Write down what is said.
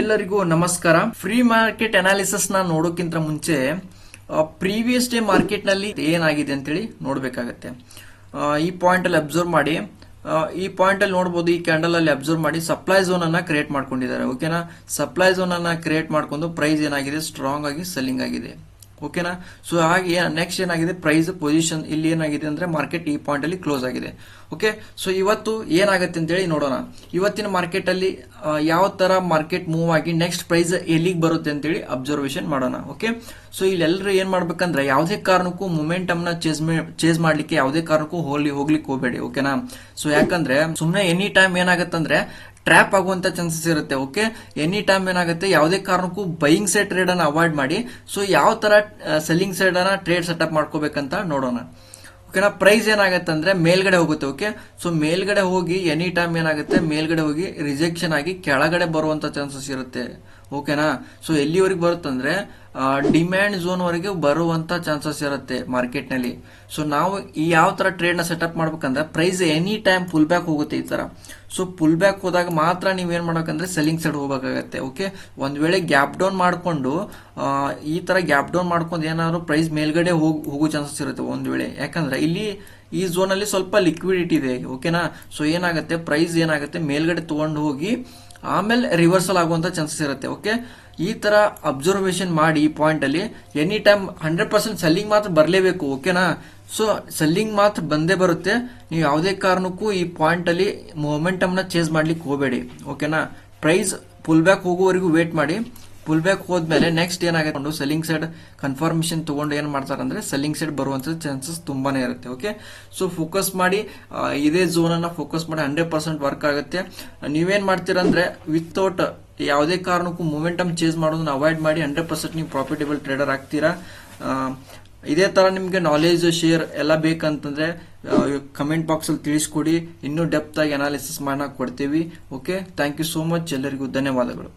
ಎಲ್ಲರಿಗೂ ನಮಸ್ಕಾರ. Free market ಅನಾಲಿಸಿಸ್ನ ನೋಡೋಕ್ಕಿಂತ ಮುಂಚೆ ಪ್ರೀವಿಯಸ್ ಡೇ ಮಾರ್ಕೆಟ್ನಲ್ಲಿ ಏನಾಗಿದೆ ಅಂತೇಳಿ ನೋಡಬೇಕಾಗತ್ತೆ. ಈ ಪಾಯಿಂಟ್ ಅಲ್ಲಿ ಅಬ್ಸರ್ವ್ ಮಾಡಿ ಈ ಪಾಯಿಂಟ್ ಅಲ್ಲಿ ನೋಡಬಹುದು ಈ ಕ್ಯಾಂಡಲ್ ಅಲ್ಲಿ ಅಬ್ಸರ್ವ್ ಮಾಡಿ ಸಪ್ಲೈ ಝೋನ್ ಅನ್ನ ಕ್ರಿಯೇಟ್ ಮಾಡ್ಕೊಂಡಿದ್ದಾರೆ. ಓಕೆನಾ ಸಪ್ಲೈ ಝೋನ್ ಅನ್ನ ಕ್ರಿಯೇಟ್ ಮಾಡ್ಕೊಂಡು ಪ್ರೈಸ್ ಏನಾಗಿದೆ? ಸ್ಟ್ರಾಂಗ್ ಆಗಿ ಸೆಲ್ಲಿಂಗ್ ಆಗಿದೆ. ಓಕೆನಾ? ಸೊ ಹಾಗೆ ನೆಕ್ಸ್ಟ್ ಏನಾಗಿದೆ? ಪ್ರೈಸ್ ಪೊಸಿಷನ್ ಇಲ್ಲಿ ಏನಾಗಿದೆ ಅಂದ್ರೆ ಮಾರ್ಕೆಟ್ ಈ ಪಾಯಿಂಟ್ ಅಲ್ಲಿ ಕ್ಲೋಸ್ ಆಗಿದೆ. ಓಕೆ ಸೊ ಇವತ್ತು ಏನಾಗುತ್ತೆ ಅಂತೇಳಿ ನೋಡೋಣ. ಇವತ್ತಿನ ಮಾರ್ಕೆಟ್ ಅಲ್ಲಿ ಯಾವ ತರ ಮಾರ್ಕೆಟ್ ಮೂವ್ ಆಗಿ ನೆಕ್ಸ್ಟ್ ಪ್ರೈಸ್ ಎಲ್ಲಿಗೆ ಬರುತ್ತೆ ಅಂತೇಳಿ ಅಬ್ಸರ್ವೇಷನ್ ಮಾಡೋಣ. ಓಕೆ ಸೊ ಇಲ್ಲೆಲ್ಲರೂ ಏನ್ ಮಾಡ್ಬೇಕಂದ್ರೆ ಯಾವುದೇ ಕಾರಣಕ್ಕೂ ಮೊಮೆಂಟಮ್ನ ಚೇಸ್ ಚೇಸ್ ಮಾಡ್ಲಿಕ್ಕೆ ಯಾವುದೇ ಕಾರಣಕ್ಕೂ ಹೋಗ್ಲಿ ಹೋಗ್ಲಿಕ್ಕೆ ಹೋಗಬೇಡಿ. ಓಕೆನಾ ಸೊ ಯಾಕಂದ್ರೆ ಸುಮ್ಮನೆ ಎನಿ ಟೈಮ್ ಏನಾಗತ್ತಂದ್ರೆ ಟ್ರ್ಯಾಪ್ ಆಗುವಂಥ ಚಾನ್ಸಸ್ ಇರುತ್ತೆ ಓಕೆ ಎನಿ ಟೈಮ್ ಏನಾಗುತ್ತೆ, ಯಾವುದೇ ಕಾರಣಕ್ಕೂ ಬೈಯಿಂಗ್ ಸೈಡ್ ಟ್ರೇಡ್ ಅನ್ನ ಅವಾಯ್ಡ್ ಮಾಡಿ ಸೊ ಯಾವ ತರ ಸೆಲ್ಲಿಂಗ್ ಸೈಡ್ ಅನ್ನ ಟ್ರೇಡ್ ಸೆಟಪ್ ಮಾಡ್ಕೋಬೇಕಂತ ನೋಡೋಣ. ಓಕೆನಾ ಪ್ರೈಸ್ ಏನಾಗುತ್ತೆ ಅಂದ್ರೆ ಮೇಲ್ಗಡೆ ಹೋಗುತ್ತೆ ಓಕೆ ಸೊ ಮೇಲ್ಗಡೆ ಹೋಗಿ ಎನಿ ಟೈಮ್ ಏನಾಗುತ್ತೆ, ಮೇಲ್ಗಡೆ ಹೋಗಿ ರಿಜೆಕ್ಷನ್ ಆಗಿ ಕೆಳಗಡೆ ಬರುವಂತ ಚಾನ್ಸಸ್ ಇರುತ್ತೆ. ಓಕೆನಾ? ಸೊ ಎಲ್ಲಿವರೆಗೆ ಬರುತ್ತಂದ್ರೆ ಡಿಮ್ಯಾಂಡ್ ಝೋನ್ ವರೆಗೆ ಬರುವಂತ ಚಾನ್ಸಸ್ ಇರುತ್ತೆ ಮಾರ್ಕೆಟ್ನಲ್ಲಿ ಸೊ ನಾವು ಈ ಯಾವ ಟ್ರೇಡ್ನ ಸೆಟಪ್ ಮಾಡ್ಬೇಕಂದ್ರೆ price any time pull back ಹೋಗುತ್ತೆ ಈ ತರ. ಸೊ ಫುಲ್ ಬ್ಯಾಕ್ ಹೋದಾಗ ಮಾತ್ರ ನೀವೇನ್ ಮಾಡ್ಬೇಕಂದ್ರೆ ಸೆಲ್ಲಿಂಗ್ ಸೈಡ್ ಹೋಗಬೇಕಾಗತ್ತೆ ಓಕೆ ಒಂದ್ ವೇಳೆ ಗ್ಯಾಪ್ ಡೌನ್ ಮಾಡ್ಕೊಂಡು ಈ ತರ ಗ್ಯಾಪ್ ಡೌನ್ ಮಾಡ್ಕೊಂಡು ಏನಾದ್ರು ಪ್ರೈಸ್ ಮೇಲ್ಗಡೆ ಹೋಗಿ, ಹೋಗೋ ಚಾನ್ಸಸ್ ಇರುತ್ತೆ ಒಂದ್ ವೇಳೆ. ಯಾಕಂದ್ರೆ, ಇಲ್ಲಿ ಈ ಝೋನ್ ಅಲ್ಲಿ ಸ್ವಲ್ಪ ಲಿಕ್ವಿಡಿಟಿ ಇದೆ ಓಕೆನಾ ಸೊ ಏನಾಗುತ್ತೆ ಪ್ರೈಸ್ ಏನಾಗುತ್ತೆ, ಮೇಲ್ಗಡೆ ತಗೊಂಡು ಹೋಗಿ ಆಮೇಲೆ ರಿವರ್ಸಲ್ ಆಗುವಂತ ಚಾನ್ಸಸ್ ಇರುತ್ತೆ ಓಕೆ ಈ ತರ ಅಬ್ಸರ್ವೇಷನ್ ಮಾಡಿ ಈ ಪಾಯಿಂಟ್ ಅಲ್ಲಿ any time hundred percent selling ಮಾತ್ರ ಬರಲೇಬೇಕು ಓಕೆನಾ ಸೊ ಸೆಲ್ಲಿಂಗ್ ಮಾತ್ರ ಬಂದೇ ಬರುತ್ತೆ. ನೀವು ಯಾವುದೇ ಕಾರಣಕ್ಕೂ ಈ ಪಾಯಿಂಟ್ ಅಲ್ಲಿ ಮೊಮೆಂಟಮ್ನ ಚೇಂಜ್ ಮಾಡ್ಲಿಕ್ಕೆ ಹೋಗಬೇಡಿ ಓಕೆನಾ ಪ್ರೈಸ್ ಪುಲ್ ಬ್ಯಾಕ್ ಹೋಗುವವರೆಗೂ ವೇಟ್ ಮಾಡಿ. ಫುಲ್ ಬ್ಯಾಕ್ ಹೋದ್ಮೇಲೆ ನೆಕ್ಸ್ಟ್ ಏನಾಗುತ್ತೆ ಸೆಲ್ಲಿಂಗ್ ಸೈಡ್ ಕನ್ಫರ್ಮೇಶನ್ ತಗೊಂಡು ಏನ್ ಮಾಡ್ತಾರೆ ಅಂದ್ರೆ ಸೆಲ್ಲಿಂಗ್ ಸೈಡ್ ಬರುವಂತ ಚಾನ್ಸಸ್ ತುಂಬಾನೇ ಇರುತ್ತೆ ಓಕೆ ಸೊ ಫೋಕಸ್ ಮಾಡಿ ಇದೇ ಝೋನ್ ಅನ್ನ ಫೋಕಸ್ ಮಾಡಿ ಹಂಡ್ರೆಡ್ ಪರ್ಸೆಂಟ್ ವರ್ಕ್ ಆಗುತ್ತೆ. ನೀವೇನ್ ಮಾಡ್ತೀರಾ ಅಂದ್ರೆ ವಿತೌಟ್ ಯಾವುದೇ ಕಾರಣಕ್ಕೂ ಮೂಮೆಂಟಮ್ ಚೇಂಜ್ ಮಾಡೋದನ್ನ ಅವಾಯ್ಡ್ ಮಾಡಿ ಹಂಡ್ರೆಡ್ ಪರ್ಸೆಂಟ್ ನೀವು ಪ್ರಾಫಿಟೇಬಲ್ ಟ್ರೇಡರ್ ಆಗ್ತೀರಾ? ಇದೇ ತರ ನಿಮಗೆ ನಾಲೆಜ್ ಶೇರ್ ಎಲ್ಲ ಬೇಕಂತಂದ್ರೆ ಕಮೆಂಟ್ ಬಾಕ್ಸ್ ಅಲ್ಲಿ ತಿಳಿಸ್ಕೊಡಿ. ಇನ್ನೂ ಡೆಪ್ತಾಗಿ ಅನಾಲಿಸಿಸ್ ಮಾಡಕ್ ಕೊಡ್ತೀವಿ okay thank you so much ಎಲ್ಲರಿಗೂ ಧನ್ಯವಾದಗಳು.